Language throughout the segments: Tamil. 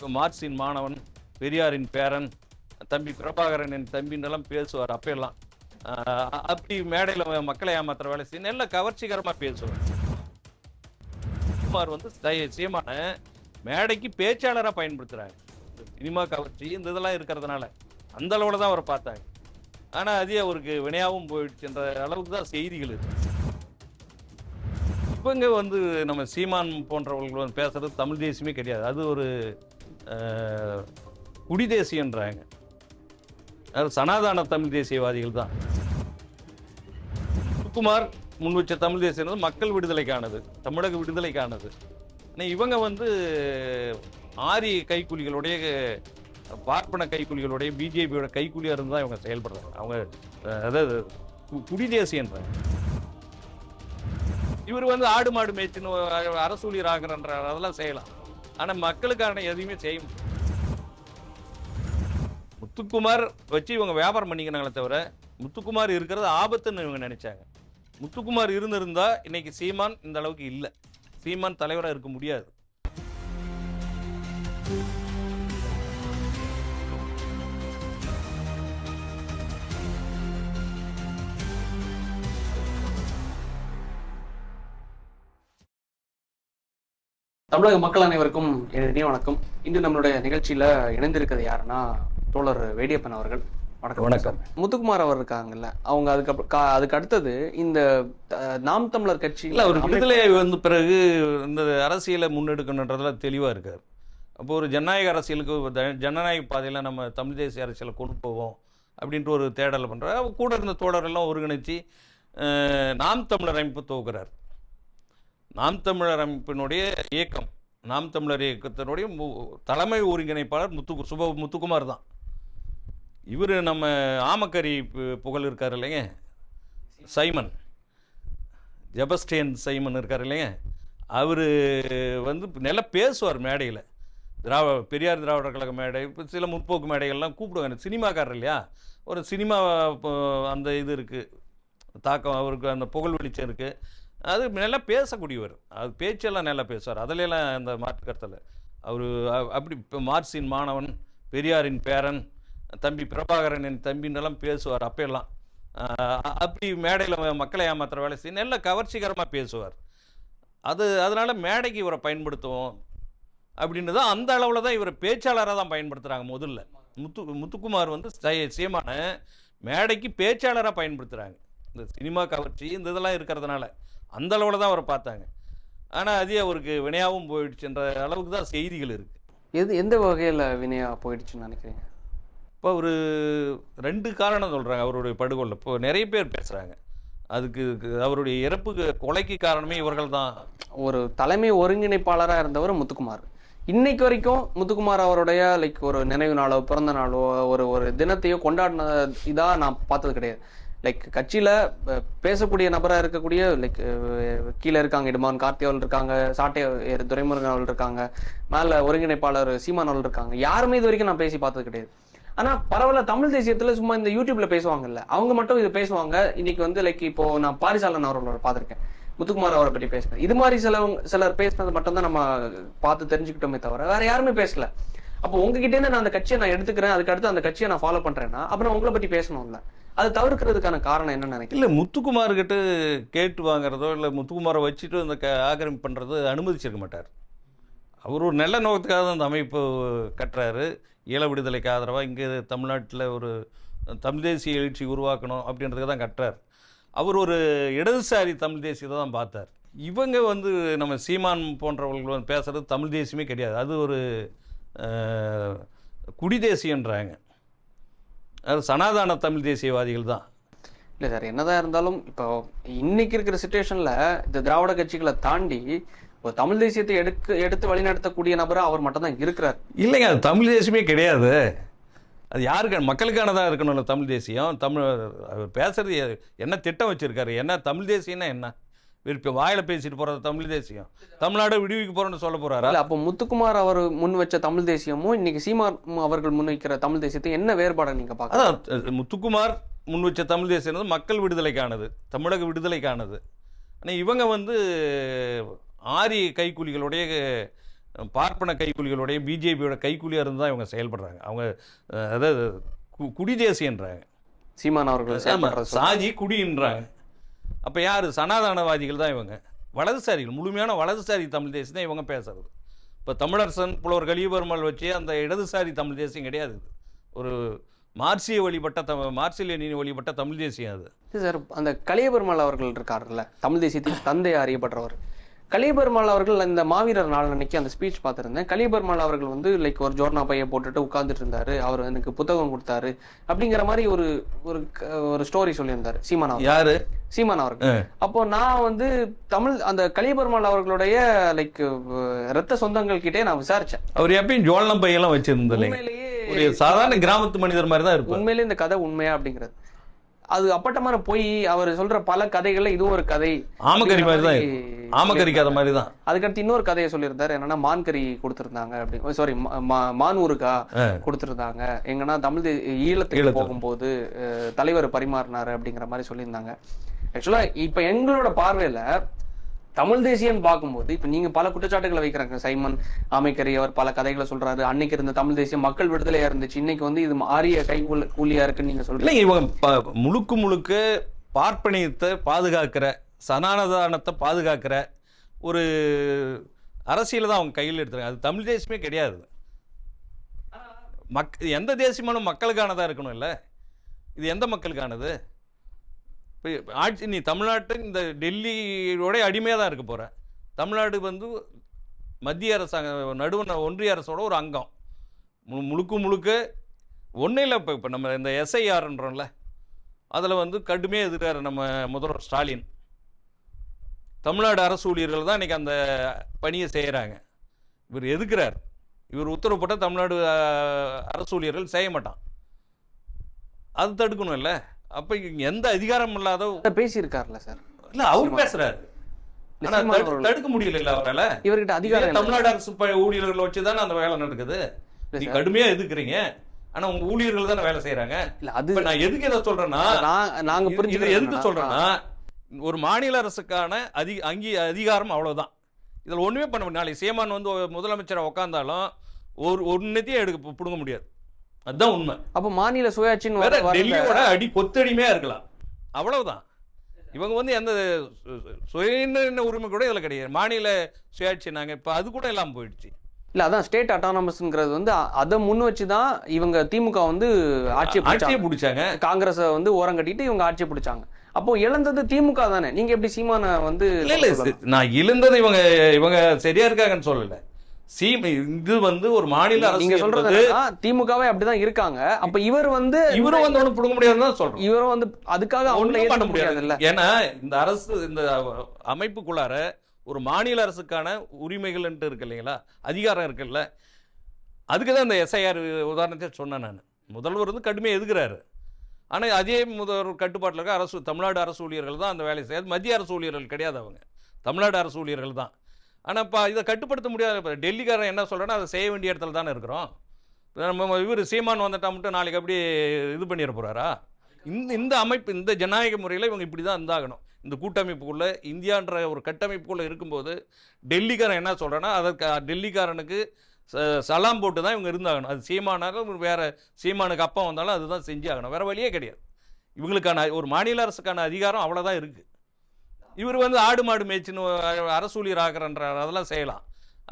இப்போ மார்க்சின் மாணவன் பெரியாரின் பேரன் தம்பி பிரபாகரன் என் தம்பின்னெல்லாம் பேசுவார் அப்பெல்லாம். அப்படி மேடையில் மக்களை ஏமாத்துற வேலை செய்ய நல்ல கவர்ச்சிகரமாக பேசுவார். குமார் வந்து சீமான மேடைக்கு பேச்சாளராக பயன்படுத்துகிறாங்க சினிமா கவர்ச்சி இந்த இதெல்லாம் இருக்கிறதுனால அந்த அளவில் தான் அவரை பார்த்தாங்க. ஆனால் அதே அவருக்கு வினையாகவும் போயிடுச்சுன்ற அளவுக்கு தான் செய்திகள் இருக்கு. இவங்க வந்து நம்ம சீமான் போன்றவர்கள் வந்து பேசுறது தமிழ் தேசியமே கிடையாது. அது ஒரு குடி தேசியன்றாங்க. அது சனாதான தமிழ் தேசியவாதிகள் தான். சுகுமார் முன் வச்ச தமிழ் தேசியம் மக்கள் விடுதலைக்கானது தமிழக விடுதலைக்கானது. ஆனால் இவங்க வந்து ஆரிய கைக்கூலிகளுடைய பார்ப்பன கைக்கூலிகளுடைய பிஜேபியோட கைக்கூலியாக இருந்து தான் இவங்க செயல்படுறாங்க. அவங்க அதாவது கு- குடி தேசியன்றாங்க. இவர் வந்து ஆடு மாடு மேய்ச்சின்னு அரசூழியர் ஆகிறன்ற அதெல்லாம் செய்யலாம். ஆனா மக்களுக்கான எதையுமே செய்ய முத்துக்குமார் வச்சு இவங்க வியாபாரம் பண்ணிக்கிறாங்களே தவிர முத்துக்குமார் இருக்கிறது ஆபத்துன்னு இவங்க நினைச்சாங்க. முத்துக்குமார் இருந்திருந்தா இன்னைக்கு சீமான் இந்த அளவுக்கு இல்லை. சீமான் தலைவராக இருக்க முடியாது. தமிழக மக்கள் அனைவருக்கும் இனிய வணக்கம். இன்று நம்மளுடைய நிகழ்ச்சியில இணைந்திருக்கிறது யாருன்னா தோழர் வேடியப்பன் அவர்கள். வணக்கம். வணக்கம். முத்துக்குமார் அவர் இருக்காங்கல்ல அவங்க அதுக்கு அதுக்கு அடுத்தது இந்த நாம் தமிழர் கட்சி இல்லை அவர் விடுதலை வந்து பிறகு இந்த அரசியலை முன்னெடுக்கணுன்றதுல தெளிவாக இருக்கார். அப்போ ஒரு ஜனநாயக அரசியலுக்கு ஜனநாயக பாதையில் நம்ம தமிழ் தேசிய அரசியலை கொண்டு போவோம் அப்படின்ட்டு ஒரு தேடலை பண்ணுறார் கூட இருந்த தோழரெல்லாம் ஒருங்கிணைச்சு நாம் தமிழர் அமைப்பு துவக்கிறார். நாம் தமிழர் அமைப்பினுடைய இயக்கம் நாம் தமிழர் இயக்கத்தினுடைய மு- தலைமை ஒருங்கிணைப்பாளர் முத்து சுப முத்துக்குமார் தான். இவர் நம்ம ஆமக்கரி பு- புகழ் இருக்கார் இல்லைங்க. சைமன் ஜெபஸ்டியன் சைமன் இருக்கார் இல்லைங்க. அவர் வந்து நல்லா பேசுவார் மேடையில். திராவ பெரியார் திராவிடர் கழக மேடை இப்போ சில முற்போக்கு மேடைகள்லாம் கூப்பிடுவாங்க. சினிமாக்காரர் இல்லையா? ஒரு சினிமா இப்போ அந்த இது இருக்குது தாக்கம் அவருக்கு அந்த புகழ் வெளிச்சம் இருக்குது அது நல்லா பேசக்கூடியவர். அது பேச்செல்லாம் நல்லா பேசுவார். அதிலெல்லாம் அந்த மாற்று கருத்தில் அவர் அப்படி இப்போ மார்க்சின் மாணவன் பெரியாரின் பேரன் தம்பி பிரபாகரன் என் தம்பின்னெல்லாம் பேசுவார் அப்பெல்லாம். அப்படி மேடையில் மக்களை ஏமாத்துற வேலை செய்ய நல்ல கவர்ச்சிகரமாக பேசுவார். அது அதனால் மேடைக்கு இவரை பயன்படுத்துவோம் அப்படின்னு தான் அந்த அளவில் தான் இவரை பேச்சாளராக தான் பயன்படுத்துகிறாங்க முதல்ல. முத்து முத்துக்குமார் வந்து சீமான மேடைக்கு பேச்சாளராக பயன்படுத்துகிறாங்க இந்த சினிமா கவர்ச்சி இந்த இதெல்லாம் இருக்கிறதுனால. அந்த அளவில் தான் அவரை பார்த்தாங்க. ஆனால் அதே அவருக்கு வினையாகவும் போயிடுச்சுன்ற அளவுக்கு தான் செய்திகள் இருக்குது எது எந்த வகையில வினையா போயிடுச்சுன்னு நினைக்கிறீங்க? இப்போ ஒரு ரெண்டு காரணம் சொல்கிறாங்க அவருடைய படுகொலை. இப்போ நிறைய பேர் பேசுகிறாங்க அதுக்கு அவருடைய இறப்புக்கு கொலைக்கு காரணமே இவர்கள் தான். ஒரு தலைமை ஒருங்கிணைப்பாளரா இருந்தவர் முத்துக்குமார். இன்னைக்கு வரைக்கும் முத்துக்குமார் அவருடைய லைக் ஒரு நினைவு நாளோ பிறந்த நாளோ ஒரு ஒரு தினத்தையோ கொண்டாடின இதா நான் பார்த்தது கிடையாது. லைக் கட்சியில பேசக்கூடிய நபரா இருக்கக்கூடிய லைக் கீழே இருக்காங்க இடுமான் கார்த்தியாவல் இருக்காங்க சாட்டை துரைமுருகன் அவள் இருக்காங்க மேல ஒருங்கிணைப்பாளர் சீமான் அவள் இருக்காங்க. யாருமே இது வரைக்கும் நான் பேசி பார்த்தது கிடையாது. ஆனா பரவாயில்ல தமிழ் தேசியத்துல சும்மா இந்த யூடியூப்ல பேசுவாங்கல்ல அவங்க மட்டும் இது பேசுவாங்க. இன்னைக்கு வந்து லைக் இப்போ நான் பாரிசாலன் அவர்களோட பார்த்திருக்கேன். முத்துக்குமார் அவரை பற்றி பேசுனேன். இது மாதிரி சிலவங்க சிலர் பேசினது மட்டும்தான் நம்ம பார்த்து தெரிஞ்சுக்கிட்டோமே தவிர வேற யாருமே பேசல. அப்போ உங்ககிட்ட இருந்து நான் அந்த கட்சியை நான் எடுத்துக்கிறேன் அதுக்கு அடுத்து அந்த கட்சியை நான் ஃபாலோ பண்றேன்னா அப்புறம் உங்களை பத்தி பேசணும்ல. அது தவிர்க்கிறதுக்கான காரணம் என்ன நினைக்கிறேன் இல்லை முத்துக்குமார்கிட்ட கேட்டு வாங்குறதோ இல்லை முத்துக்குமாரை வச்சுட்டு அந்த க ஆக்கிரமிப்பு பண்ணுறது அனுமதிச்சிருக்க மாட்டார். அவர் ஒரு நல்ல நோக்கத்துக்காக தான் அந்த அமைப்பு கட்டுறாரு. ஈழ விடுதலைக்கு ஆதரவாக இங்கே தமிழ்நாட்டில் ஒரு தமிழ் தேசிய எழுச்சி உருவாக்கணும் அப்படின்றதுக்கு தான் கட்டுறார். அவர் ஒரு இடதுசாரி தமிழ் தேசியத்தை தான் பார்த்தார். இவங்க வந்து நம்ம சீமான் போன்றவர்கள் வந்து பேசுகிறது தமிழ் தேசியமே கிடையாது. அது ஒரு குடி தேசியன்றாங்க அது சனாதன தமிழ் தேசியவாதிகள் தான். இல்ல சார் என்னதான் இருந்தாலும் இப்போ இன்னைக்கு இருக்கிற சுச்சுவேஷன்ல இந்த திராவிட கட்சிகளை தாண்டி ஒரு தமிழ் தேசியத்தை எடுக்க எடுத்து வழிநடத்தக்கூடிய நபரா அவர் மட்டும் தான் இருக்கிறார். இல்லைங்க அது தமிழ் தேசியமே கிடையாது. அது யாருக்கு மக்களுக்கானதாக இருக்கணும்ல தமிழ் தேசியம்? தமிழ் அவர் பேசுறது என்ன திட்டம் வச்சிருக்காரு? என்ன தமிழ் தேசியம்னா என்ன? விருப்பம் வாயில பேசிட்டு போறது தமிழ் தேசியம். தமிழ்நாடு விடுவிக்க போறோம்னு சொல்ல இல்ல அப்போ முத்துக்குமார் அவர் முன் வச்ச தமிழ் தேசியமும் இன்னைக்கு சீமான் அவர்கள் முன் வைக்கிற தமிழ் தேசியத்தை என்ன வேறுபாடை நீங்க பாக்கலாம் அதான் அஹ், முத்துக்குமார் முன் வச்ச தமிழ் தேசியம் மக்கள் விடுதலைக்கானது தமிழக விடுதலைக்கானது ஆனால் இவங்க வந்து ஆரிய கைக்கூலிகளுடைய பார்ப்பன கைக்கூலிகளுடைய பிஜேபியோட கைக்கூலியாக இருந்து தான் இவங்க செயல்படுறாங்க. அவங்க அதாவது குடி தேசியன்றாங்க சீமான் அவர்கள். சாதி குடின்றாங்க. அப்போ யார்? சனாதனவாதிகள் தான் இவங்க. வலதுசாரிகள் முழுமையான வலதுசாரி தமிழ் தேசியம் தான் இவங்க பேசுகிறது இப்போ தமிழரசன் புலவர் கலிபெருமாள் வச்சு அந்த இடதுசாரி தமிழ் தேசியம் கிடையாது இது. ஒரு மார்சிய வழிபட்ட த மார்சிலியனின் வழிபட்ட தமிழ் தேசியம் அது. சார் அந்த கலியபெருமாள் அவர்கள் இருக்காருல்ல தமிழ் தேசியத்தின் தந்தை அறியப்படுறவர் கலியபெருமாள் அவர்கள் இந்த மாவீரர் நாள் அன்னைக்கு அந்த ஸ்பீச் பார்த்துருந்தேன். கலியபெருமாள் அவர்கள் வந்து லைக் ஒரு ஜோர்னா பையை போட்டுட்டு உட்கார்ந்துட்டு இருந்தாரு. அவர் எனக்கு புத்தகம் கொடுத்தாரு. அப்படிங்கிற மாதிரி ஒரு ஒரு ஒரு ஸ்டோரி சொல்லியிருந்தாரு சீமான் யாரு? சீமான் அவர்கள். அப்போ நான் வந்து தமிழ் அந்த கலியபெருமாள் அவர்களுடைய லைக் ரத்த சொந்தங்கள் கிட்டே நான் விசாரிச்சேன். அவர் எப்பயும் ஜோழனம் பையெல்லாம் உண்மையிலேயே ஒரு சாதாரண கிராமத்து மனிதர் மாதிரி தான் இருப்பார். உண்மையிலே இந்த கதை உண்மையா அப்படிங்கிறது. அது அப்பட்டமான பொய் அவர் சொல்ற பல கதைகள்ல இதுவும் ஒரு கதை. ஆமக்கறி மாதிரி தான் அப்படிங்கிற இருக்கும் மாதிரி தான் அதுக்கடுத்து இன்னொரு கதையை சொல்லியிருந்தாரு. என்னன்னா மான் கறி கொடுத்திருந்தாங்க அப்படி. சாரி மான் ஊருக்கா. கொடுத்திருந்தாங்க. எங்கன்னா தமிழ் ஈழத்துக்கு. போகும்போது தலைவர் பரிமாறினாரு அப்படிங்கிற மாதிரி சொல்லியிருந்தாங்க. ஆக்சுவலா இப்ப எங்களோட பார்வையில தமிழ் தேசியம் பார்க்கும்போது இப்ப நீங்க பல குற்றச்சாட்டுகளை வைக்கிறாங்க. சைமன் ஆமைக்கரி அவர் பல கதைகளை சொல்றாரு. அன்னைக்கு இருந்த தமிழ் தேசியம் மக்கள் விடுதலையா இருந்துச்சு. இன்னைக்கு வந்து இது ஆரிய கை கூலியா இருக்குன்னு நீங்க சொல்றீங்க. இவங்க ப- முழுக்க முழுக்க பார்ப்பனியத்தை பாதுகாக்கிற சனானதானத்தை பாதுகாக்கிற ஒரு அரசியலை தான் அவங்க கையில் எடுத்துறாங்க அது தமிழ் தேசியமே கிடையாது. மக் எந்த தேசியமானும் மக்களுக்கானதாக இருக்கணும் இல்லை இது எந்த மக்களுக்கானது? இப்போ ஆட்சி நீ தமிழ்நாட்டு இந்த டெல்லியோட அடிமையாக தான் இருக்க போகிற தமிழ்நாடு வந்து மத்திய அரசாங்க நடுவண ஒன்றிய அரசோட ஒரு அங்கம். மு- முழுக்க முழுக்க ஒன்றும் இல்லை இப்போ இப்போ நம்ம இந்த எஸ்ஐஆர்ன்றோம்ல அதில் வந்து கடுமையாக எதிர்க்காரு நம்ம முதல்வர் ஸ்டாலின். தமிழ்நாடு அரசு ஊழியர்கள் தான் இன்றைக்கி அந்த பணியை செய்கிறாங்க இவர் எதுக்குறார்? இவர் உத்தரவு போட்டால் தமிழ்நாடு அரசு ஊழியர்கள் செய்ய மாட்டான். அது தடுக்கணும் இல்லை? அப்போ எந்த அதிகாரம் இல்லாத பேசியிருக்காருல்ல சார். இல்லை அவர் பேசுறாரு. இல்ல. தடுக்க முடியல அவரால? இவர்கிட்ட அதிகாரம் இல்லை. தமிழ்நாடு அரசு ஊழியர்களை வச்சு தானே அந்த வேலை நடக்குது. இல்ல. கடுமையா எதுக்குறீங்க ஆனா உங்க ஊழியர்கள் தானே வேலை செய்யறாங்க இல்ல அது நான் எதுக்கு இதை சொல்றேன்னா நான் நாங்க புரிஞ்சு எதுக்கு சொல்றேன்னா ஒரு மாநில அரசுக்கான அதி அங்கி அதிகாரம் அவ்வளவுதான். இதுல ஒண்ணுமே பண்ண முடியும் நாளைக்கு சீமான் வந்து முதலமைச்சரை உட்காந்தாலும் ஒரு ஒன்னத்தையும் எடுக்க பிடுங்க முடியாது. அதுதான் உண்மை. அப்ப மாநில சுயாட்சின்னு வேற டெல்லியோட அடி கொத்தடிமையா இருக்கலாம். அவ்வளவுதான். இவங்க வந்து எந்த சு- சு- சுய உரிமை கூட இதுல கிடையாது. மாநில சுயாட்சி நாங்க இப்ப அது கூட இல்லாம போயிடுச்சு. இல்ல அதான் ஸ்டேட் அட்டானமஸ்ங்கிறது வந்து அதை முன் வச்சு தான் இவங்க திமுக வந்து ஆட்சியை ஆட்சியை பிடிச்சாங்க. காங்கிரஸை வந்து ஓரம் கட்டிட்டு இவங்க ஆட்சியை பிடிச்சாங்க. அப்போ இழந்தது திமுக தானே? நீங்க எப்படி சீமான வந்து இல்ல? நான் இழந்தது இவங்க இவங்க சரியா இருக்காங்கன்னு சொல்லல. சீம் இது வந்து ஒரு மாநில அரசு நீங்க சொல்றது திமுகவே அப்படிதான் இருக்காங்க. அப்ப இவர் வந்து இவரும் வந்து ஒண்ணு பிடுங்க முடியாதுன்னு தான் சொல்றோம். இவரும் வந்து அதுக்காக ஒண்ணும் பண்ண முடியாது. இல்ல ஏன்னா இந்த அரசு இந்த அமைப்புக்குள்ளார ஒரு மாநில அரசுக்கான உரிமைகள்ன்ட்டு இருக்கு இல்லைங்களா? அதிகாரம் இருக்குல்ல? அதுக்கு தான் இந்த எஸ்ஐஆர் உதாரணத்தை சொன்னேன் நான். முதல்வர் வந்து கடுமையாக எதுக்குறாரு? ஆனால் அதே முதல்வர் கட்டுப்பாட்டில் இருக்க அரசு தமிழ்நாடு அரசு ஊழியர்கள் தான் அந்த வேலையை செய்யாது மத்திய அரசு ஊழியர்கள் கிடையாது அவங்க. தமிழ்நாடு அரசு ஊழியர்கள் தான். ஆனால் இப்போ இதை கட்டுப்படுத்த முடியாது. இப்போ டெல்லிக்காரன் என்ன சொல்கிறேன்னா அதை செய்ய வேண்டிய இடத்துல தானே இருக்கிறோம். நம்ம இவர் சீமான் வந்துட்டா மட்டும் நாளைக்கு அப்படி இது பண்ணிட போகிறாரா இந்த இந்த அமைப்பு இந்த ஜனநாயக முறையில் இவங்க இப்படி தான் இருந்தாகணும். இந்த கூட்டமைப்புக்குள்ளே இந்தியான்ற ஒரு கட்டமைப்புக்குள்ளே இருக்கும்போது டெல்லிக்காரன் என்ன சொல்கிறேன்னா அதற்கு டெல்லிக்காரனுக்கு ச- சலாம் போட்டு தான் இவங்க இருந்தாகணும். அது சீமானாக வேறு சீமானுக்கு அப்பா வந்தாலும் அதுதான் செஞ்சாகணும். வேறு வழியே கிடையாது. இவங்களுக்கான ஒரு மாநில அரசுக்கான அதிகாரம் அவ்வளோதான் இருக்குது இவர் வந்து ஆடு மாடு மேய்ச்சின்னு அரசூழியர் ஆகிறன்றார் அதெல்லாம் செய்யலாம்.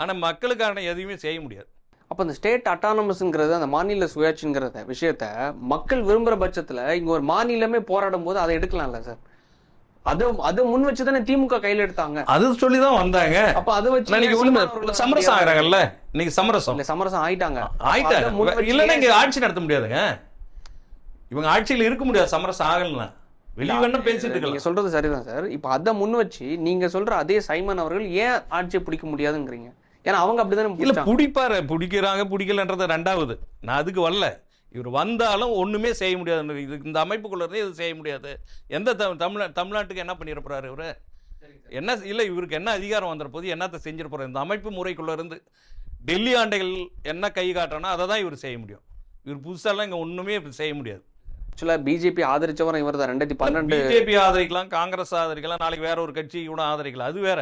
ஆனால் மக்களுக்கான எதையுமே செய்ய முடியாது. அப்ப இந்த ஸ்டேட் அட்டானமஸ்ங்கிறது அந்த மாநில சுயாட்சிங்கிறத விஷயத்த மக்கள் விரும்புற பட்சத்துல இங்க ஒரு மாநிலமே போராடும் போது அதை எடுக்கலாம்ல சார் அது அதை முன் வச்சு தானே திமுக கையில எடுத்தாங்க. அது சொல்லி தான் வந்தாங்க. அப்ப அதை வச்சு இன்னைக்கு சமரசம் ஆகிறாங்கல்ல? இன்னைக்கு சமரசம். இல்ல சமரசம் ஆயிட்டாங்க. ஆயிட்டாங்க. இல்லைன்னா இங்க ஆட்சி நடத்த முடியாதுங்க. இவங்க ஆட்சியில் இருக்க முடியாது. சமரசம் ஆகலாம் வெளியே வேணா பேசிட்டு இருக்கலாம். சொல்றது சரிதான் சார். இப்ப அதை முன் வச்சு நீங்க சொல்ற அதே சைமன் அவர்கள் ஏன் ஆட்சியை பிடிக்க முடியாதுங்கிறீங்க? ஏன்னா அவங்க அப்படிதானே இல்ல. பிடிப்பாரு. பிடிக்கிறாங்க பிடிக்கலன்றது ரெண்டாவது. நான் அதுக்கு வரல. இவர் வந்தாலும் ஒண்ணுமே செய்ய முடியாது. இது இந்த அமைப்புக்குள்ள இருந்து இது செய்ய முடியாது. எந்த தமிழ் தமிழ் தமிழ்நாட்டுக்கு என்ன பண்ணிட போறாரு இவரு? என்ன இல்ல இவருக்கு என்ன அதிகாரம் வந்துற போது என்னத்தை செஞ்சிட போறாரு? இந்த அமைப்பு முறைக்குள்ள இருந்து டெல்லி ஆண்டைகள் என்ன கை காட்டுறானோ அதை தான் இவர் செய்ய முடியும். இவர் புதுசாலாம் இங்க ஒண்ணுமே செய்ய முடியாது. ஆக்சுவலா பிஜேபி ஆதரிச்சவரும் இவர் தான் ரெண்டாயிரத்தி பன்னெண்டு பிஜேபி ஆதரிக்கலாம் காங்கிரஸ் ஆதரிக்கலாம் நாளைக்கு வேற ஒரு கட்சி கூட ஆதரிக்கலாம். அது வேற.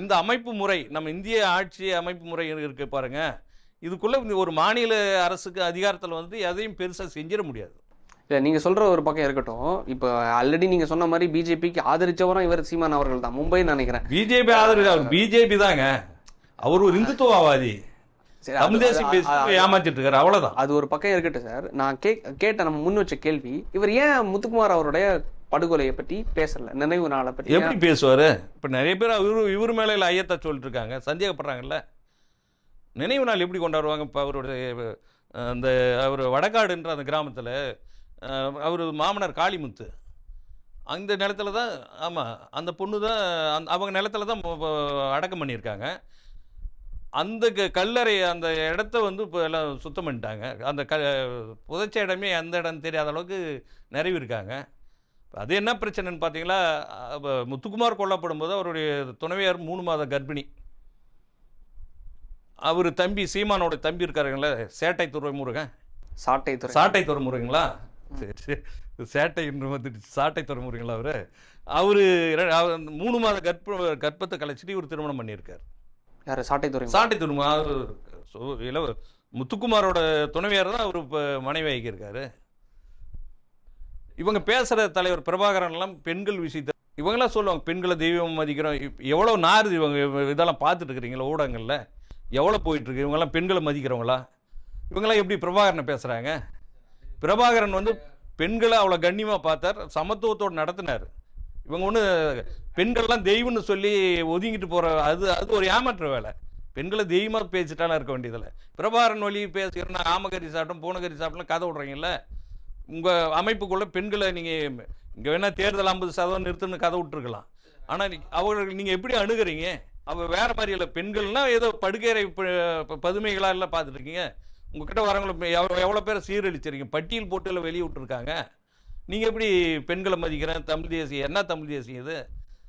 இந்த அமைப்பு முறை நம்ம இந்திய ஆட்சி அமைப்பு முறை இருக்கு பாருங்க. இதுக்குள்ள ஒரு மாநில அரசுக்கு அதிகாரத்தில் வந்து எதையும் பெருசாக செஞ்சிட முடியாது. இல்ல நீங்க சொல்ற ஒரு பக்கம் இருக்கட்டும். இப்போ ஆல்ரெடி நீங்க சொன்ன மாதிரி பிஜேபிக்கு ஆதரிச்சவரும் இவர் சீமான் அவர்கள் தான் மும்பை நினைக்கிறேன் பிஜேபி ஆதரவு அவர் பிஜேபி தாங்க. அவர் ஒரு இந்துத்துவவாதி. தமிழ் தேசியம் ஏமாத்திட்டு இருக்காரு அவ்வளவுதான். அது ஒரு பக்கம் இருக்கட்டும் சார். நான் கே கேட்ட நம்ம முன் வச்ச கேள்வி இவர் ஏன் முத்துக்குமார் அவருடைய படுகொலையை பற்றி பேசல நினைவு நாளை பற்றி எப்படி பேசுவாரு? இப்ப நிறைய பேர் இவரு இவர் மேல இல்ல ஐயத்தை சொல்லிட்டு இருக்காங்க சந்தேகப்படுறாங்கல்ல. நினைவு நாள் எப்படி கொண்டாடுவாங்க? இப்போ அவருடைய அந்த அவர் வடகாடுன்ற அந்த கிராமத்தில் அவர் மாமனார் காளிமுத்து. அந்த நிலத்துல தான் ஆமாம் அந்த பொண்ணு தான் அவங்க நிலத்துல தான் அடக்கம் பண்ணியிருக்காங்க. அந்த க- கல்லறை அந்த இடத்த வந்து இப்போ எல்லாம் சுத்தம் பண்ணிட்டாங்க. அந்த க புதைச்ச இடமே எந்த இடம் தெரியாத அளவுக்கு நிறைவு இருக்காங்க அது என்ன பிரச்சனைன்னு பார்த்தீங்களா முத்துக்குமார் கொல்லப்படும் போது அவருடைய துணைவியார் மூணு மாத கர்ப்பிணி. அவர் தம்பி சீமானோட தம்பி இருக்காருங்களே சேட்டை துறை முருகன் சாட்டை சாட்டை துறை முருகங்களா சரி சரி. சேட்டை என்று வந்துட்டு சாட்டை துறை முருகங்களா அவரு அவரு அந்த மூணு மாத கர்ப்ப கர்ப்பத்தை கலைச்சிட்டு இவர் திருமணம் பண்ணியிருக்காரு. யார்? சாட்டை துறை சாட்டை துறை மு- அவரு இளவ முத்துக்குமாரோட துணைவியார் தான் அவர் இப்போ மனைவி ஆகியிருக்காரு. இவங்க பேசுகிற தலைவர் பிரபாகரன் எல்லாம் பெண்கள் விஷயத்த இவங்களாம் சொல்லுவாங்க பெண்களை தெய்வம் மதிக்கிறோம். எவ்வளோ நாருது இவங்க இதெல்லாம் பார்த்துட்டு இருக்கிறீங்களா ஊடகங்களில்? எவ்வளோ போயிட்டுருக்கு? இவங்கெல்லாம் பெண்களை மதிக்கிறவங்களா? இவங்கெல்லாம் எப்படி பிரபாகரனை பேசுகிறாங்க பிரபாகரன் வந்து பெண்களை அவ்வளோ கண்ணியமாக பார்த்தார் சமத்துவத்தோடு நடத்தினார். இவங்க ஒன்று பெண்கள்லாம் தெய்வம்னு சொல்லி ஒதுங்கிட்டு போகிற அது அது ஒரு ஏமாற்ற வேலை. பெண்களை தெய்வமாக பேசிட்டாலும் இருக்க வேண்டியதில்லை. பிரபாரன் வழி பேசுகிறேன்னா ஆமகரி சாப்பிட்டோம் பூனகரி சாப்பிட்டோம் கதை விட்றீங்கல்ல? உங்கள் அமைப்புக்குள்ளே பெண்களை நீங்கள் இங்கே வேணால் தேர்தல் ஐம்பது சதவீதம் நிறுத்துன்னு கதை விட்டுருக்கலாம். ஆனால் அவர்கள் நீங்கள் எப்படி அணுகுறீங்க? அவள் வேறு மாதிரி இல்லை. பெண்கள்னால் ஏதோ படுக்கையறை பதுமைகளாக இல்லை பார்த்துட்ருக்கீங்க உங்ககிட்ட வரவங்களை எவ்வளோ எவ்வளோ பேரை சீரழிச்சிருக்கீங்க? பட்டியல் போட்டு எல்லாம் வெளியே விட்டுருக்காங்க. நீங்கள் எப்படி பெண்களை மதிக்கிறேன்? தமிழ் தேசியம் என்ன தமிழ் தேசியம் இது?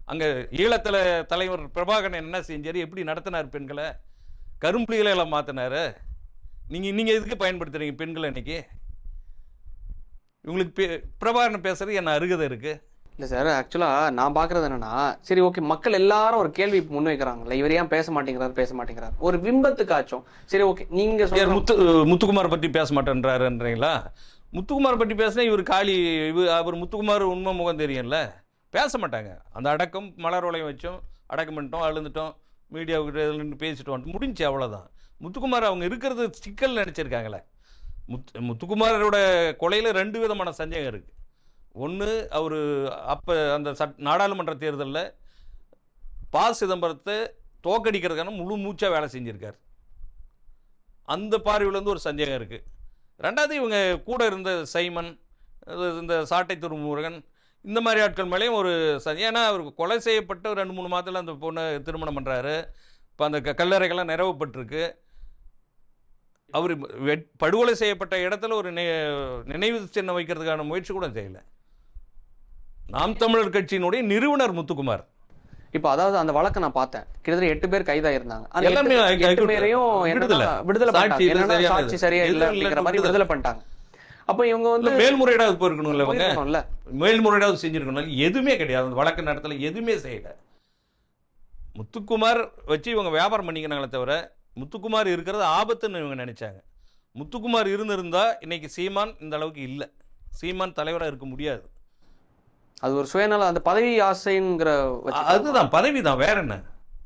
அங்கே ஈழத்தில் தலைவர் பிரபாகரன் என்ன செஞ்சார்? எப்படி நடத்தினார் பெண்களை? கரும்புலிகளை எல்லாம் மாற்றினாரு நீங்கள் நீங்கள் எதுக்கு பயன்படுத்துறீங்க பெண்களை இன்னைக்கு? இவங்களுக்கு பே- பிரபாகரன் பேசுறது என்ன அருகதை இருக்கு? இல்ல சார் ஆக்சுவலா நான் பாக்குறது என்னன்னா சரி ஓகே மக்கள் எல்லாரும் ஒரு கேள்வி முன் வைக்கிறாங்கல்ல இவர் ஏன் பேச மாட்டேங்கிறார் பேச மாட்டேங்கிறார்? ஒரு பிம்பத்துக்காச்சும் சரி ஓகே நீங்க யார் சொல்ற முத்து முத்துக்குமார் பற்றி பேச மாட்டேன்றாருன்றீங்களா? முத்துக்குமார் பற்றி பேசினா இவர் காளி இவர் அவர் முத்துக்குமார் உண்மை முகம் தெரியும்ல? பேச மாட்டாங்க. அந்த அடக்கம் மலர் உலகம் வச்சோம் அடக்கம் பண்ணிட்டோம் அழுந்துட்டோம் மீடியாவுக்கு நின்று பேசிட்டு முடிஞ்சு அவ்வளோதான் முத்துக்குமார் அவங்க இருக்கிறது சிக்கல் நினச்சிருக்காங்களே. முத் முத்துக்குமாரோட கொலையில் ரெண்டு விதமான சந்தேகம் இருக்குது ஒன்று அவர் அப்போ அந்த சட் நாடாளுமன்ற தேர்தலில் பா சிதம்பரத்தை தோக்கடிக்கிறதுக்கான முழு மூச்சாக வேலை செஞ்சுருக்கார். அந்த பார்வையிலேருந்து ஒரு சந்தேகம் இருக்குது ரெண்டாவது இவங்க கூட இருந்த சைமன் அது இந்த சாட்டை துருமுருகன் இந்த மாதிரி ஆட்கள் மேலேயும் ஒரு ஏன்னா அவர் கொலை செய்யப்பட்டு ஒரு ரெண்டு மூணு மாதத்தில் அந்த பொண்ணை திருமணம் பண்ணுறாரு இப்போ அந்த க- கல்லறைகள்லாம் நிறவப்பட்டிருக்கு அவர் வெட் படுகொலை செய்யப்பட்ட இடத்துல ஒரு நி- நினைவு சின்னம் வைக்கிறதுக்கான முயற்சி கூட செய்யலை. நாம் தமிழர் கட்சியினுடைய நிறுவனர் முத்துக்குமார். இப்ப அதாவது அந்த வழக்கை நான் பார்த்தேன். கிட்டத்தட்ட எட்டு பேர் கைதாயிருந்தாங்க. எட்டு- பேரையும் விடுதலை. பண்ணிட்டாங்க. சாட்சி சரியா இல்ல அப்படிங்கிற மாதிரி விடுதலை. பண்ணிட்டாங்க. அப்ப இவங்க வந்து மேல்முறையீடாவது போயிருக்கணும்ல இவங்க? மேல்முறையீடாவது செஞ்சிருக்கணும் எதுவுமே கிடையாது. அந்த வழக்கு நடத்தல எதுவுமே செய்யல. முத்துக்குமார் வச்சு இவங்க வியாபாரம் பண்ணிக்கிறாங்களே தவிர முத்துக்குமார் இருக்கிறது ஆபத்துன்னு இவங்க நினைச்சாங்க. முத்துக்குமார் இருந்திருந்தா இன்னைக்கு சீமான் இந்த அளவுக்கு இல்லை. சீமான் தலைவராக இருக்க முடியாது. அது ஒரு சுயநல அந்த பதவி ஆசைங்கிற அதுதான் பதவி தான் வேற என்ன?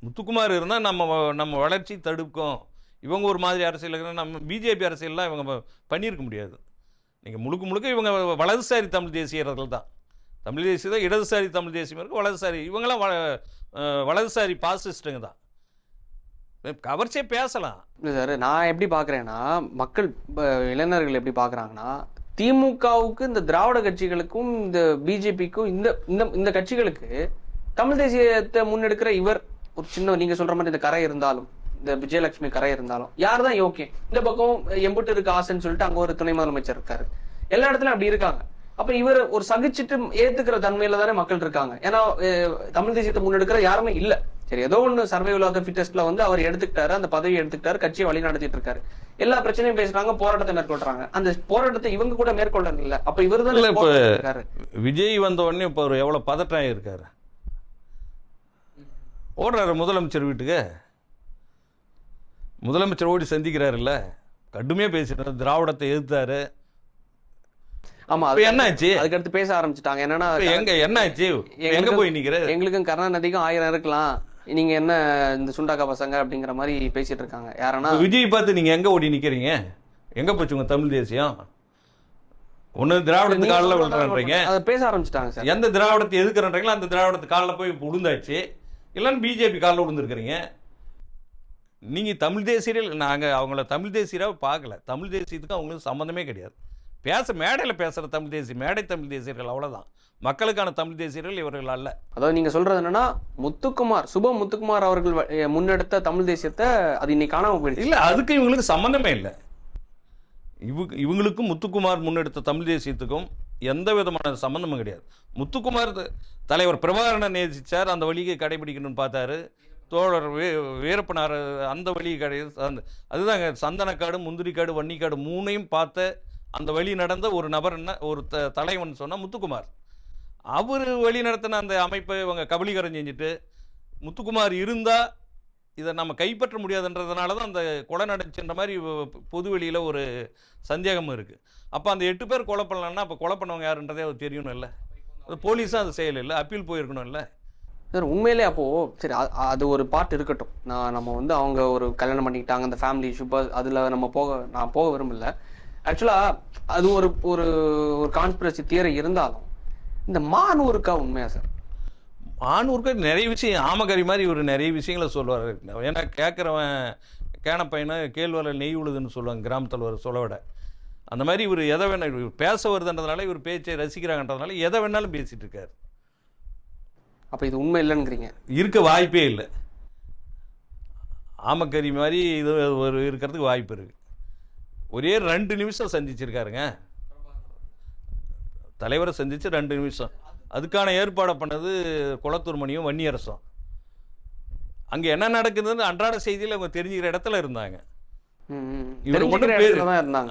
முத்துக்குமார் இருந்தால் நம்ம நம்ம வளர்ச்சி தடுக்கும். இவங்க ஒரு மாதிரி அரசியல் நம்ம பிஜேபி அரசியல்லாம் இவங்க பண்ணியிருக்க முடியாது. நீங்கள் முழுக்க முழுக்க இவங்க வலதுசாரி தமிழ் தேசியர்கள் தான். தமிழ் தேசிய தான் இடதுசாரி தமிழ் தேசியம் இருக்கு வலதுசாரி. இவங்கெல்லாம் வ அஹ் வலதுசாரி பாசிஸ்ட்டுங்க தான். கவர்ச்சியே பேசலாம். இல்லை சார் நான் எப்படி பார்க்குறேன்னா மக்கள் இளைஞர்கள் எப்படி பார்க்குறாங்கன்னா திமுகவுக்கு இந்த திராவிட கட்சிகளுக்கும் இந்த பிஜேபிக்கும் இந்த இந்த இந்த கட்சிகளுக்கு தமிழ் தேசியத்தை முன்னெடுக்கிற இவர் ஒரு சின்ன நீங்க சொல்ற மாதிரி இந்த கரை இருந்தாலும் இந்த விஜயலட்சுமி கரை இருந்தாலும் யார் தான் யோக்கியம் இந்த பக்கம் எம்புட்டு இருக்கு ஆசைன்னு சொல்லிட்டு அங்க ஒரு துணை முதலமைச்சர் இருக்காரு. எல்லா இடத்துலயும் அப்படி இருக்காங்க. அப்ப இவர் ஒரு சகிச்சுட்டு ஏத்துக்கிற தன்மையில தானே மக்கள் இருக்காங்க. ஏன்னா தமிழ் தேசியத்தை முன்னெடுக்கிற யாருமே இல்லை. சரி ஏதோ ஒண்ணு சர்வைவல் ஆஃப் த ஃபிட்டஸ்ட்ல வந்து அவர் எடுத்துக்கிட்டாரு அந்த பதவி எடுத்துக்கிட்டாரு கட்சியை வழி நடத்திட்டு இருக்காரு எல்லா பிரச்சனையும் பேசுறாங்க போராட்டத்தை மேற்கொள்றாங்க. அந்த போராட்டத்தை இவங்க கூட மேற்கொள்றது இல்ல அப்ப இவர் இப்ப- தான் இருக்காரு விஜய் வந்த உடனே இப்போ அவர் எவ்வளோ பதற்றம் இருக்காரு ஓடுறாரு முதலமைச்சர் வீட்டுக்கு. முதலமைச்சர் ஓடி சந்திக்கிறாருல்ல. கடுமையாக பேசிட்டாரு திராவிடத்தை எதிர்த்தாரு. ஆமா இப்போ அது என்னாச்சு? அதுக்கடுத்து பேச ஆரம்பிச்சிட்டாங்க. என்னன்னா இப்ப எங்க என்னாச்சு? எங்க எங்களுக்கு- போய் நிக்கிற எங்களுக்கும் கருணாநிதிக்கும் ஆயிரம் இருக்கலாம். நீங்க என்ன இந்த சுண்டாக்கா பசங்க அப்படிங்கிற மாதிரி பேசிட்டு இருக்காங்க. யாரன்னா இப்ப விஜய் பார்த்து நீங்க எங்க ஓடி நிக்கிறீங்க? எங்க போச்சு உங்க தமிழ் தேசியம்? ஒண்ணு திராவிடத்து காலில் விழுறன்றீங்க அதை பேச ஆரம்பிச்சிட்டாங்க சார். எந்த திராவிடத்தை எதுக்குறன்றீங்களோ அந்த திராவிடத்து காலில் போய் விழுந்தாச்சு இல்லைன்னு பிஜேபி காலில் விழுந்திருக்கிறீங்க. நீங்க தமிழ் தேசியர்கள் நாங்க அவங்கள தமிழ் தேசியராக பார்க்கல. தமிழ் தேசியத்துக்கு அவங்களுக்கு சம்மந்தமே கிடையாது. பேச மேடையில் பேசுற தமிழ் தேசிய மேடை தமிழ் தேசியர்கள் அவ்வளவுதான். மக்களுக்கான தமிழ் தேசியர்கள் இவர்கள் அல்ல. அதாவது நீங்க சொல்றது என்னன்னா முத்துக்குமார் சுப முத்துக்குமார் அவர்கள் முன்னெடுத்த தமிழ் தேசியத்தை அது இன்னைக்கு காணாம போயிடுச்சு. இல்ல அதுக்கு இவங்களுக்கு சம்பந்தமே இல்லை. இவங்க இவங்களுக்கும் முத்துக்குமார் முன்னெடுத்த தமிழ் தேசியத்துக்கும் எந்த விதமான சம்பந்தமும் கிடையாது. முத்துக்குமார் தலைவர் பிரபாகரனை நேசிச்சார் அந்த வழியை கடைபிடிக்கணும்னு பார்த்தாரு. தோழர் வீ வீரப்பனார் அந்த வழியை கடை அதுதாங்க சந்தனக்காடு முந்திரிக்காடு வன்னிக்காடு மூணையும் பார்த்த அந்த வழி நடந்த ஒரு நபர் என்ன ஒரு த தலைவன் சொன்னால் முத்துக்குமார். அவர் வழி நடத்தின அந்த அமைப்பை இவங்க கபலீகரம் செஞ்சுட்டு முத்துக்குமார் இருந்தால் இதை நம்ம கைப்பற்ற முடியாதுன்றதுனால தான் அந்த கொலை நடந்துச்சுன்ற மாதிரி பொது வெளியில் ஒரு சந்தேகம் இருக்குது அப்போ அந்த எட்டு பேர் கொலை பண்ணலன்னா அப்போ கொலை பண்ணவங்க யாருன்றதே அது தெரியணும் இல்லை. அது போலீஸும் அது செய்யலை இல்லை. அப்பீல் போயிருக்கணும் இல்லை. சார் உண்மையிலே அப்போ சரி அது ஒரு பார்ட் இருக்கட்டும். நான் நம்ம வந்து அவங்க ஒரு கல்யாணம் பண்ணிக்கிட்டாங்க அந்த ஃபேமிலி இஷ்யூ அதில் நம்ம போக நான் போக விரும்பல. ஆக்சுவலா அது ஒரு ஒரு ஒரு கான்ஸ்பிரசி தியரி இருந்தாலும் இந்த மானூருக்கா உண்மையா சார் ஆணூருக்கு நிறைய விஷயம் ஆமகரி மாதிரி இவர் நிறைய விஷயங்களை சொல்லுவார் ஏன்னா கேட்குறவன் கேன பையனை கேழ்வரை நெய் உழுதுன்னு சொல்லுவாங்க கிராமத்தில் ஒரு சொல்ல விட அந்த மாதிரி இவர் எதை வேணா இவர் பேச வருதுன்றதுனால இவர் பேச்சை ரசிக்கிறாங்கன்றதுனால எதை வேணாலும் பேசிட்டு இருக்காரு. அப்ப இது உண்மை இல்லைங்கிறீங்க? இருக்க வாய்ப்பே இல்லை. ஆமக்கறி மாதிரி இது ஒரு இருக்கிறதுக்கு வாய்ப்பு இருக்கு. ஒரே ரெண்டு நிமிஷம் சந்திச்சிருக்காருங்க. தலைவரை சந்திச்சு ரெண்டு நிமிஷம். அதுக்கான ஏற்பாடை பண்ணது குளத்தூர் மணியும் வன்னியரசும். அங்கே என்ன நடக்குதுன்னு அன்றாட செய்தியில் அவங்க தெரிஞ்சுக்கிற இடத்துல இருந்தாங்க. இவர் ஒண்ணும் பேரு-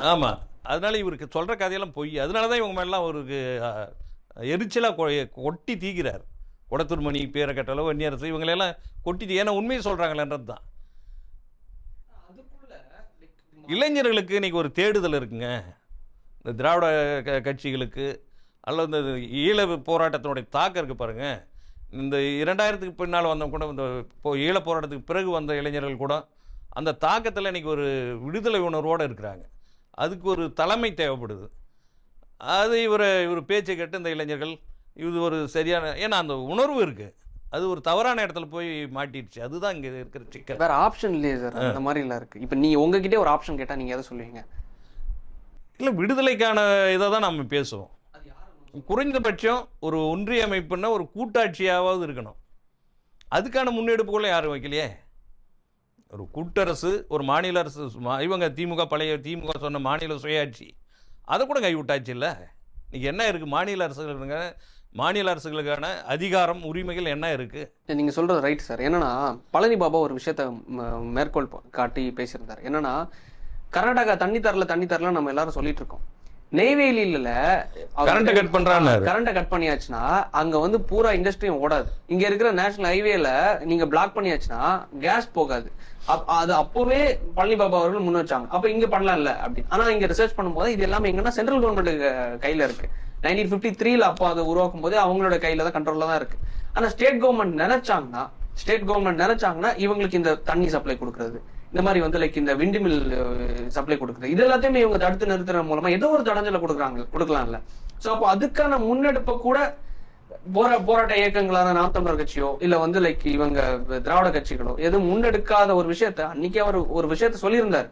ஆமாம் அதனால இவருக்கு சொல்கிற கதையெல்லாம் பொய். அதனால தான் இவங்க மேலாம் அவருக்கு எரிச்சலாக கொட்டி தீக்கிறார் குடத்தூர் மணி பேரை கட்டளோ வன்னியரசு இவங்களெல்லாம் கொட்டி தீ- ஏன்னா உண்மையை சொல்கிறாங்களேன்றது தான் இளைஞர்களுக்கு இன்னைக்கு ஒரு தேடுதல் இருக்குங்க. இந்த திராவிட க- கட்சிகளுக்கு அல்லது இந்த ஈழ போராட்டத்தினுடைய தாக்கம் இருக்குது பாருங்கள் இந்த இரண்டாயிரத்துக்கு பின்னால் வந்தவங்க கூட இந்த இப்போ ஈழ போராட்டத்துக்கு பிறகு வந்த இளைஞர்கள் கூட அந்த தாக்கத்தில் இன்னைக்கு ஒரு விடுதலை உணர்வோடு இருக்கிறாங்க. அதுக்கு ஒரு தலைமை தேவைப்படுது. அது இவர் இவர் பேச்சை கேட்டு இந்த இளைஞர்கள் இது ஒரு சரியான ஏன்னா அந்த உணர்வு இருக்குது அது ஒரு தவறான இடத்துல போய் மாட்டிடுச்சு. அதுதான் இங்கே இருக்கிற சிக்கல். வேற ஆப்ஷன் இல்லையே சார் அந்த மாதிரி எல்லாம் இருக்கு. இப்ப நீ உங்ககிட்டே ஒரு ஆப்ஷன் கேட்டா நீங்க எதை சொல்லுவீங்க? இல்லை விடுதலைக்கான இதை தான் நம்ம பேசுவோம். குறைந்தபட்சம் ஒரு ஒன்றிய அமைப்புன்னா ஒரு கூட்டாட்சியாவது இருக்கணும். அதுக்கான முன்னெடுப்புகளை யாரும் வைக்கலையே? ஒரு கூட்டரசு ஒரு மாநில அரசு இவங்க திமுக பழைய திமுக சொன்ன மாநில சுயாட்சி. அதை கூட கைவிட்டாச்சு இல்லை? இன்னைக்கு என்ன இருக்குது மாநில அரசுகளுங்க மாநில அரசுகளுக்கான அதிகாரம் உரிமைகள் என்ன இருக்குது நீங்க சொல்றது ரைட் சார் என்னன்னா பழனி பாபா ஒரு விஷயத்த மேற்கோள் காட்டி பேசியிருந்தார். என்னன்னா கர்நாடகா தண்ணி தரல தண்ணி தரல நம்ம எல்லாரும் சொல்லிட்டு இருக்கோம். நெய்வேலியில கரண்ட்டை கட் பண்ணுறான்னாரு கரண்ட்டை கட் பண்ணியாச்சுன்னா அங்க வந்து பூரா இண்டஸ்ட்ரியும் ஓடாது. இங்க இருக்கிற நேஷனல் ஹைவேல நீங்க பிளாக் பண்ணியாச்சுன்னா கேஸ் போகாது. அது அப்பவே பழனி பாபா அவர்கள் முன் வச்சாங்க. அப்ப இங்க பண்ணலாம்ல அப்படி ஆனா இங்க ரிசர்ச் பண்ணும்போது இது எல்லாமே எங்கன்னா சென்ட்ரல் கவர்மெண்ட் கையில இருக்கு. நைன்டீன் பிப்டி த்ரீல அப்போ அதை உருவாக்கும் போது அவங்களோட கையில தான் கண்ட்ரோல்ல தான் இருக்கு. ஆனா ஸ்டேட் கவர்மெண்ட் நினைச்சாங்கன்னா ஸ்டேட் கவர்மெண்ட் நினைச்சாங்கன்னா இவங்களுக்கு இந்த தண்ணி சப்ளை கொடுக்கறது. இந்த மாதிரி வந்து லைக் இந்த விண்டுமில் சப்ளை கொடுக்குறது. இது எல்லாத்தையுமே இவங்க தடுத்து நிறுத்துற மூலமா ஏதோ ஒரு தடஞ்சல கொடுக்குறாங்க கொடுக்கலாம்ல. சோ அப்போ அதுக்கான முன்னெடுப்பை கூட போரா போராட்ட இயக்கங்களான நாம் தமிழர் கட்சியோ இல்ல வந்து லைக் இவங்க திராவிட கட்சிகளோ எதுவும் முன்னெடுக்காத ஒரு விஷயத்த அன்னைக்கே அவர் ஒரு விஷயத்த சொல்லியிருந்தார்.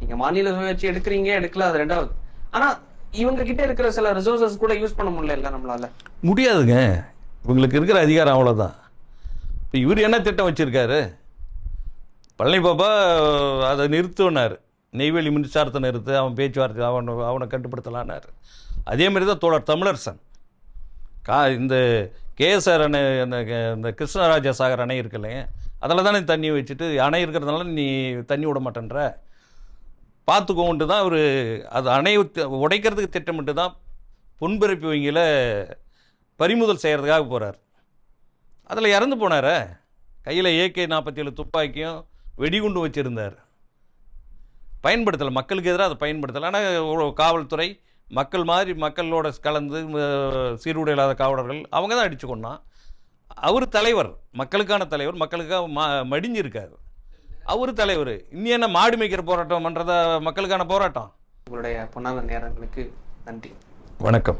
நீங்க மாநில சுயாட்சி எடுக்கிறீங்க எடுக்கல அது ரெண்டாவது. ஆனா இவங்க கிட்ட இருக்கிற சில ரிசோர்சஸ் கூட யூஸ் பண்ண முடியல நம்மளால. முடியாதுங்க. இவங்களுக்கு இருக்கிற அதிகாரம் அவ்வளோதான் இப்போ இவர் என்ன திட்டம் வச்சுருக்காரு? பழனி பாபா அதை நிறுத்துனார். நெய்வேலி மின்சாரத்தை நிறுத்து அவன் பேச்சுவார்த்தை அவனை அவனை கட்டுப்படுத்தலான்னாரு. அதே மாதிரி தான் தோழர் தமிழரசன். கா இந்த கேஎஸ்ஆர் அணை அந்த க- இந்த கிருஷ்ணராஜ சாகர் அணை இருக்கு அதில் தானே தண்ணி வச்சுட்டு அணை இருக்கிறதுனால நீ தண்ணி விட மாட்டேன்ற. பார்த்துக்கோன்ட்டு தான் அவர் அது அணை உடைக்கிறதுக்கு திட்டமிட்டு தான் பொன்பிறப்பு வங்கியில் பறிமுதல் செய்கிறதுக்காக போகிறார் அதில் இறந்து போனார். கையில் ஏகே நாற்பத்தி ஏழு துப்பாக்கியும் வெடிகுண்டு வச்சுருந்தார். பயன்படுத்தலை மக்களுக்கு எதிராக அதை பயன்படுத்தலை. ஆனால் காவல்துறை மக்கள் மாதிரி மக்களோட கலந்து சீருடை இல்லாத காவலர்கள் அவங்க தான் அடிச்சு கொண்டான் அவர் தலைவர் மக்களுக்கான தலைவர் மக்களுக்காக ம மடிஞ்சிருக்கார். அவர் தலைவர். இன்னி என்ன மாடு மேய்க்கிற போராட்டம் பண்ணுறதா மக்களுக்கான போராட்டம். உங்களுடைய பொன்னான நேரங்களுக்கு நன்றி. வணக்கம்.